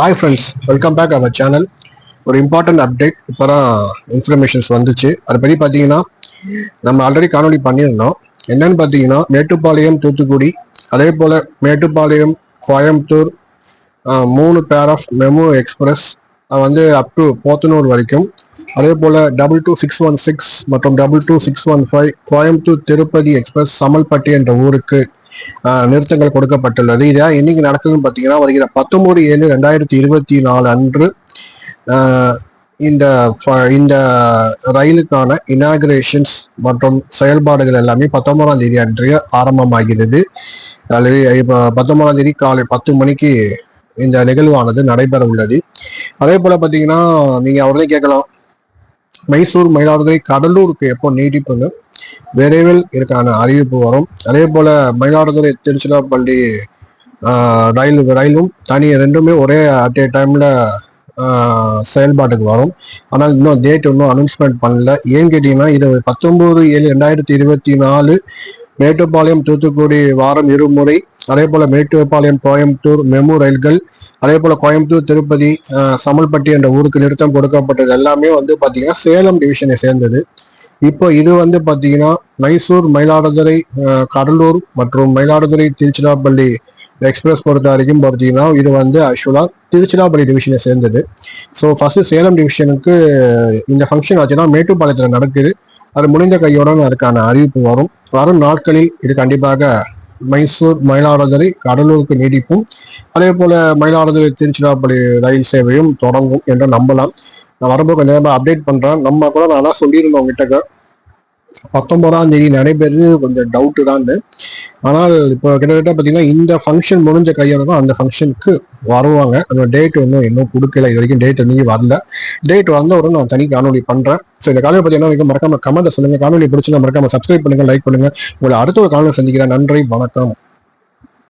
Hi friends welcome back our channel ஒரு important update இப்போ தான் இன்ஃபர்மேஷன்ஸ் வந்துச்சு. அதை பற்றி பார்த்தீங்கன்னா நம்ம ஆல்ரெடி காணொலி பண்ணியிருந்தோம். என்னன்னு பார்த்தீங்கன்னா மேட்டுப்பாளையம் தூத்துக்குடி அதே போல் மேட்டுப்பாளையம் கோயம்புத்தூர் மூணு பேர் ஆஃப் மெமோ எக்ஸ்பிரஸ் வந்து அப் டு போத்தனூர் வரைக்கும் அதே போல் double two six one six மற்றும் double two six one five Coimbatore Tirupati express Samalpatti என்ற ஊருக்கு நிறுத்தங்கள் கொடுக்கப்பட்டுள்ளது. இது இன்னைக்கு நடக்குதுன்னு பார்த்தீங்கன்னா வருகிற பத்தொம்பது ஏழு ரெண்டாயிரத்தி இருபத்தி நாலு அன்று இந்த இந்த ரயிலுக்கான இனாகிரேஷன்ஸ் மற்றும் செயல்பாடுகள் எல்லாமே பத்தொன்பதாம் தேதி அன்று ஆரம்பமாகிறது. ஆல்ரெடி இப்போ பத்தொன்பதாம் தேதி காலை பத்து மணிக்கு இந்த நிகழ்வானது நடைபெற உள்ளது அதே போல பார்த்தீங்கன்னா நீங்கள் அவரே கேட்கலாம். மைசூர் மயிலாடுதுறை கடலூருக்கு எப்போ நீட்டிப்புன்னு விரைவில் இதுக்கான அறிவிப்பு வரும். அதே போல மயிலாடுதுறை திருச்சிராப்பள்ளி ரயில் ரயிலும் தனி ரெண்டுமே ஒரே அட் ஏ டைம்ல செயல்பாட்டுக்கு வரும். ஆனால் இன்னும் டேட் இன்னும் அனௌன்ஸ்மெண்ட் பண்ணல. ஏன்னு கேட்டீங்கன்னா இது பத்தொன்பது ஏழு ரெண்டாயிரத்தி இருபத்தி நாலு மேட்டுப்பாளையம் தூத்துக்குடி வாரம் இருமுறை. அதே போல மேட்டுப்பாளையம் கோயம்புத்தூர் மெமு ரயில்கள். அதே போல கோயம்புத்தூர் திருப்பதி சமல்பட்டி என்ற ஊருக்கு நிறுத்தம் கொடுக்கப்பட்டது. எல்லாமே வந்து பாத்தீங்கன்னா சேலம் டிவிஷனை சேர்ந்தது. இப்போ இது வந்து பாத்தீங்கன்னா மைசூர் மயிலாடுதுறை கடலூர் மற்றும் மயிலாடுதுறை திருச்சிராப்பள்ளி எக்ஸ்பிரஸ் பொறுத்த வரைக்கும் பார்த்தீங்கன்னா இது வந்து ஆக்சுவலா திருச்சிராப்பள்ளி டிவிஷனை சேர்ந்தது. ஸோ ஃபர்ஸ்ட் சேலம் டிவிஷனுக்கு இந்த ஃபங்க்ஷன் ஆச்சுன்னா மேட்டுப்பாளையத்தில் நடக்குது. அது முடிந்த கையோட அதுக்கான அறிவிப்பு வரும். வரும் நாட்களில் இது கண்டிப்பாக மைசூர் மயிலாடுதுறை கடலூருக்கு நீடிப்பும் அதே போல மயிலாடுதுறை திருச்சிராப்பள்ளி ரயில் சேவையும் தொடங்கும் என்று நம்பலாம். நான் வரும்போது கொஞ்சம் நேரம் அப்டேட் பண்றேன். நம்ம கூட நான் சொல்லியிருந்தோம் கிட்டக்க பத்தொன்பதாம் தேதி நடைபெறுது கொஞ்சம் டவுட்டு தான் ஆனால் இப்போ கிட்டத்தட்ட பார்த்தீங்கன்னா இந்த ஃபங்க்ஷன் முடிஞ்ச கையோட தான் அந்த ஃபங்க்ஷனுக்கு வருவாங்க. அந்த டேட் ஒன்றும் இன்னும் கொடுக்கல. இது வரைக்கும் டேட் இன்னும் வரல. டேட் வந்த உடனே நான் தனி காணொலி பண்றேன். ஸோ இந்த காணொலி பார்த்தீங்கன்னா நீங்க மறக்காம கமெண்ட் சொல்லுங்க. காணொலி பிடிச்சுன்னா மறக்காம சப்ஸ்கிரைப் பண்ணுங்க லைக் பண்ணுங்க. உங்களை அடுத்த ஒரு காணொலி சந்திக்கிறேன். நன்றி வணக்கம்.